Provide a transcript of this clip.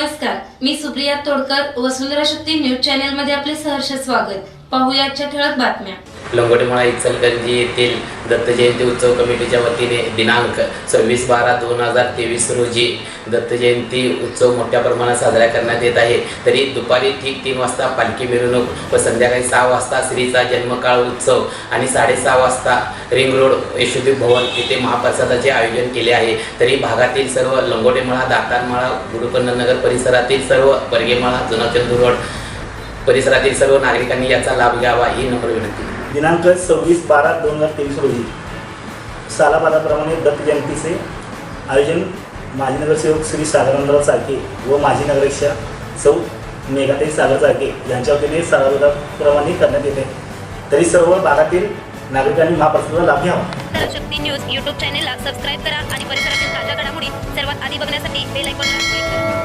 नमस्कार मी Supriya Todkar Vasundhara Shakti news channel मध्ये आपले सहर्ष स्वागत. पाहुयाच्या ठळक बातम्या. लंगोटेमाळा इचलकरंजी येथील दत्त जयंती उत्सव कमिटीच्या वतीने दिनांक सव्वीस बारा दोन हजार तेवीस रोजी दत्त जयंती उत्सव मोठ्या प्रमाणात साजरा करण्यात येत आहे. तरी दुपारी ठीक तीन वाजता पालखी मिरवणूक व संध्याकाळी सहा वाजता श्रीचा जन्मकाळ उत्सव आणि साडेसहा वाजता रिंग रोड यशोदी भवन येथे महाप्रसादाचे आयोजन केले आहे. तरी भागातील सर्व लंगोटेमाळा दातारमाळा गुरुकंदनगर परिसरातील सर्व बर्गेमाळा जुनाचंदूर रोड परिसरातील सर्व नागरिकांनी याचा लाभ घ्यावा ही नम्र विनंती. दिनांक सव्वीस बारा दोन हजार तेवीस रोजी सालाबादाप्रमाणे दत्त जयंतीचे आयोजन माजी नगरसेवक श्री सागरराव चाके व माजी नगराध्यक्षा सौ मेघाताई सागर चाके यांच्या वतीने सालाबादाप्रमाणे करण्यात येते. तरी सर्व भागातील नागरिकांनी महाप्रसादाचा लाभ घ्यावा. शक्ती न्यूज यूट्यूब चॅनेलला सबस्क्राईब करा आणि परिसरातील ताज्या घडामोडी सर्वात आधी बघण्यासाठी बेल आयकॉनला क्लिक करा.